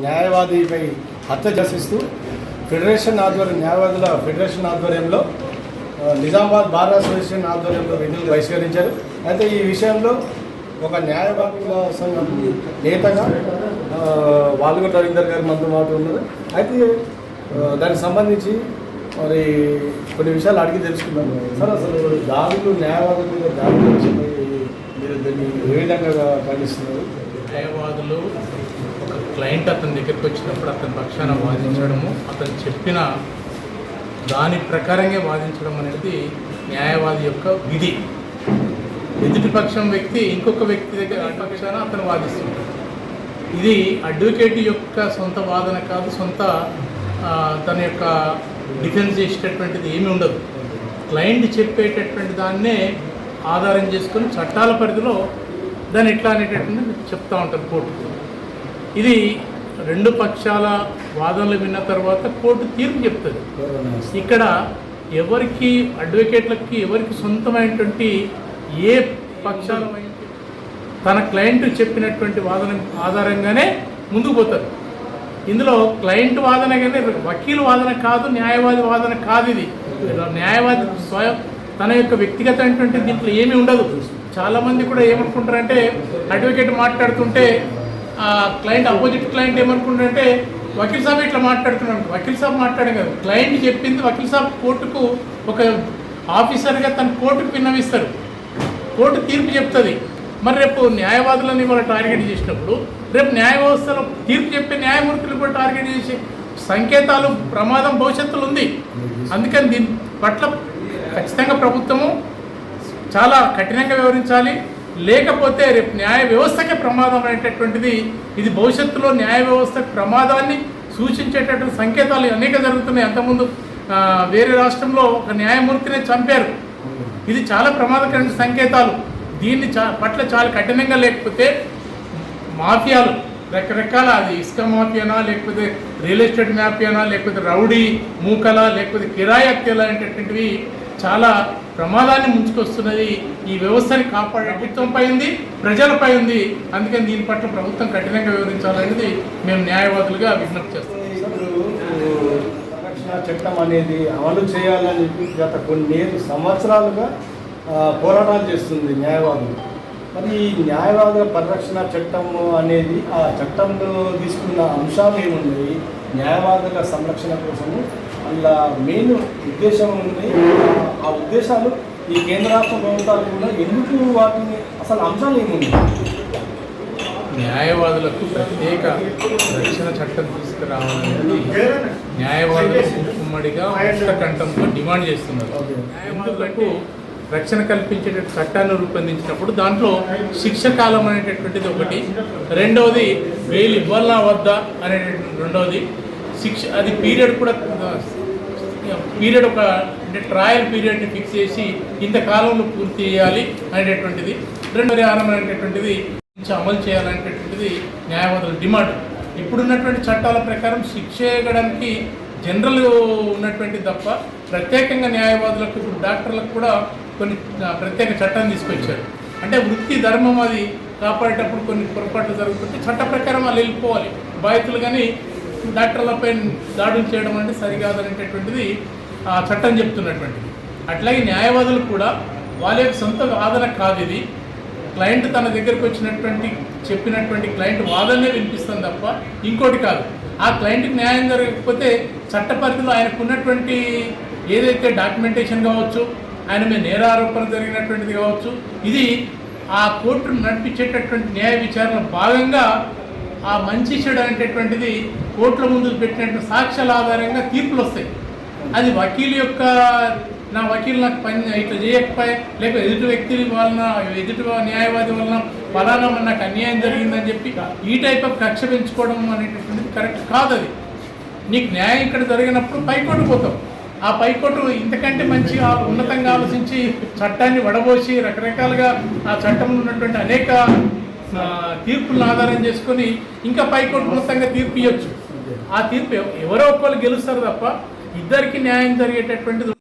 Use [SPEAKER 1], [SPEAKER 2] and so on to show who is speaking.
[SPEAKER 1] న్యాయవాదిపై హత్య చేసిస్తూ ఫెడరేషన్ ఆధ్వర్యం న్యాయవాదుల ఫెడరేషన్ ఆధ్వర్యంలో నిజామాబాద్ బార్ అసోసియేషన్ ఆధ్వర్యంలో విధులు బహిష్కరించారు. అయితే ఈ విషయంలో ఒక న్యాయవాదుల సంఘం నేతగా ఆ, రవీందర్ గారు మందు మాట ఉన్నారు అయితే దానికి సంబంధించి మరి కొన్ని విషయాలు అడిగి తెలుసుకుందాం. సార్ అసలు దాడులు న్యాయవాదుల మీద దాడులు వచ్చింది మీరు దీన్ని ఏ విధంగా ఖండిస్తున్నారు?
[SPEAKER 2] న్యాయవాదులు ఒక క్లయింట్ అతని దగ్గరికి వచ్చినప్పుడు అతని పక్షాన వాదించడము అతను చెప్పిన దాని ప్రకారంగా వాదించడం అనేది న్యాయవాది యొక్క విధి. ఎదుటి పక్షం వ్యక్తి ఇంకొక వ్యక్తి దగ్గర పక్షాన అతను వాదిస్తుంటాడు. ఇది అడ్వకేట్ యొక్క సొంత వాదన కాదు సొంత తన యొక్క డిఫెన్స్ చేసేటటువంటిది ఏమీ ఉండదు. క్లయింట్ చెప్పేటటువంటి దాన్నే ఆధారం చేసుకొని చట్టాల పరిధిలో దాన్ని ఎట్లా అనేటటువంటి చెప్తా ఉంటారు కోర్టు. ఇది రెండు పక్షాల వాదనలు విన్న తర్వాత కోర్టు తీర్పు చెప్తుంది. ఇక్కడ ఎవరికి అడ్వకేట్లకి ఎవరికి సొంతమైనటువంటి ఏ పక్షాల తన క్లయింట్ చెప్పినటువంటి వాదన ఆధారంగానే ముందుకు పోతారు. ఇందులో క్లయింట్ వాదన కానీ వకీలు వాదన కాదు న్యాయవాది వాదన కాదు ఇది. న్యాయవాది స్వయం తన యొక్క వ్యక్తిగతమైనటువంటి దీంట్లో ఏమీ ఉండదు. చాలామంది కూడా ఏమనుకుంటారంటే అడ్వకేట్ మాట్లాడుతుంటే క్లయింట్ అపోజిట్ క్లయింట్ ఏమనుకుంటారంటే వకీల్ సాబ్ ఇట్లా మాట్లాడుతున్నాడు వకీల్ సాబ్ మాట్లాడే కాదు క్లయింట్ చెప్పింది వకీల్ సాబ్ కోర్టుకు ఒక ఆఫీసర్గా తన కోర్టుకు విన్నవిస్తారు. కోర్టు తీర్పు చెప్తుంది. మరి రేపు న్యాయవాదులని వాళ్ళు టార్గెట్ చేసినప్పుడు రేపు న్యాయ వ్యవస్థలో తీర్పు చెప్పే న్యాయమూర్తులు కూడా టార్గెట్ చేసి సంకేతాలు ప్రమాదం భవిష్యత్తులో ఉంది. అందుకని దీని పట్ల ఖచ్చితంగా ప్రభుత్వము చాలా కఠినంగా వివరించాలి. లేకపోతే రేపు న్యాయ వ్యవస్థకే ప్రమాదం అనేటటువంటిది ఇది భవిష్యత్తులో న్యాయ వ్యవస్థకు ప్రమాదాన్ని సూచించేటటువంటి సంకేతాలు అనేక జరుగుతున్నాయి. అంతకుముందు వేరే రాష్ట్రంలో ఒక న్యాయమూర్తిని చంపారు. ఇది చాలా ప్రమాదకరమైన సంకేతాలు. దీన్ని చా పట్ల చాలా కఠినంగా లేకపోతే మాఫియాలు రకరకాల అది ఇసుక మాఫియానా లేకపోతే రియల్ ఎస్టేట్ మాఫియానా లేకపోతే రౌడీ మూకల లేకపోతే కిరాయి హత్యలు అనేటటువంటివి చాలా ప్రమాదాన్ని ముంచుకొస్తున్నది ఈ వ్యవస్థని కాపాడే ప్రభుత్వంపై ఉంది ప్రజలపై ఉంది అందుకని దీని పట్ల ప్రభుత్వం కఠినంగా వివరించాలనేది మేము న్యాయవాదులుగా విజ్ఞప్తి చేస్తాం
[SPEAKER 1] సంరక్షణ చట్టం అనేది అమలు చేయాలని చెప్పి గత కొన్ని సంవత్సరాలుగా పోరాటాలు చేస్తుంది న్యాయవాదులు. మరి ఈ న్యాయవాదుల పరిరక్షణ చట్టం అనేది ఆ చట్టంలో తీసుకున్న అంశాలు ఏమున్నాయి? న్యాయవాదుల సంరక్షణ కోసము అందులో మెయిన్ ఉద్దేశం ఉంది. ఆ- ఉద్దేశాలు ఈ కేంద్ర రాష్ట్ర ప్రభుత్వాలు కూడా ఎందుకు వాటిని అసలు అంశాలు ఏమున్నాయి
[SPEAKER 2] న్యాయవాదులకు ప్రత్యేక రక్షణ చట్టం తీసుకురావాలనేది న్యాయవాదులు ఉమ్మడిగా కంఠంతో డిమాండ్ చేస్తున్నారు. న్యాయవాదులకు రక్షణ కల్పించే చట్టాన్ని రూపొందించినప్పుడు దాంట్లో శిక్ష కాలం అనేటటువంటిది ఒకటి. రెండవది బెయిల్ ఇవ్వాలా వద్దా అనేటటువంటి రెండవది. శిక్ష అది పీరియడ్ కూడా పీరియడ్ ఒక అంటే ట్రయల్ పీరియడ్ని ఫిక్స్ చేసి ఇంత కాలంలో పూర్తి చేయాలి అనేటటువంటిది రెండు పరిహారం అనేటటువంటిది కొంచెం అమలు చేయాలనేటటువంటిది న్యాయవాదుల డిమాండ్. ఇప్పుడున్నటువంటి చట్టాల ప్రకారం శిక్ష చేయడానికి జనరల్ ఉన్నటువంటి తప్ప ప్రత్యేకంగా న్యాయవాదులకు ఇప్పుడు డాక్టర్లకు కూడా కొన్ని ప్రత్యేక చట్టాన్ని తీసుకొచ్చారు. అంటే వృత్తి ధర్మం అది కాపాడేటప్పుడు కొన్ని పొరపాట్లు జరుగుతుంటే చట్ట ప్రకారం వాళ్ళు వెళ్ళిపోవాలి. బాధితులు కానీ డాక్టర్లపై దాడులు చేయడం అంటే సరికాదనేటటువంటిది ఆ చట్టం చెప్తున్నటువంటిది. అట్లాగే న్యాయవాదులు కూడా వాళ్ళ యొక్క సొంత వాదన కాదు ఇది. క్లయింట్ తన దగ్గరకు వచ్చినటువంటి చెప్పినటువంటి క్లయింట్ వాదనే వినిపిస్తుంది తప్ప ఇంకోటి కాదు. ఆ క్లయింట్కి న్యాయం జరగకపోతే చట్ట పరిధిలో ఆయనకు ఉన్నటువంటి ఏదైతే డాక్యుమెంటేషన్ కావచ్చు ఆయన మీద నేరారోపణ జరిగినటువంటిది కావచ్చు ఇది ఆ కోర్టును నడిపించేటటువంటి న్యాయ విచారణ భాగంగా ఆ మంచి చెడు అనేటటువంటిది కోర్టుల ముందు పెట్టినటువంటి సాక్ష్యాల ఆధారంగా తీర్పులు వస్తాయి. అది వకీల్ యొక్క నా వకీలు నాకు పని ఇట్లా చేయకపోయి లేక ఎదుటి వ్యక్తి వలన ఎదుటి న్యాయవాది వలన ఫలానా నాకు అన్యాయం జరిగిందని చెప్పి ఈ టైప్ ఆఫ్ కక్ష పెంచుకోవడం అనేటటువంటిది కరెక్ట్ కాదు అది. నీకు న్యాయం ఇక్కడ జరిగినప్పుడు పైకోటు పోతాం ఆ పైకోటు ఇంతకంటే మంచిగా ఉన్నతంగా ఆలోచించి చట్టాన్ని వడబోసి రకరకాలుగా ఆ చట్టంలో ఉన్నటువంటి అనేక తీర్పులను ఆధారం చేసుకొని ఇంకా పైకోర్టు మొత్తంగా తీర్పు ఇవ్వచ్చు ఆ తీర్పు ఎవరో ఒక్కరు గెలుస్తారు తప్ప ఇద్దరికి న్యాయం జరిగేటటువంటిది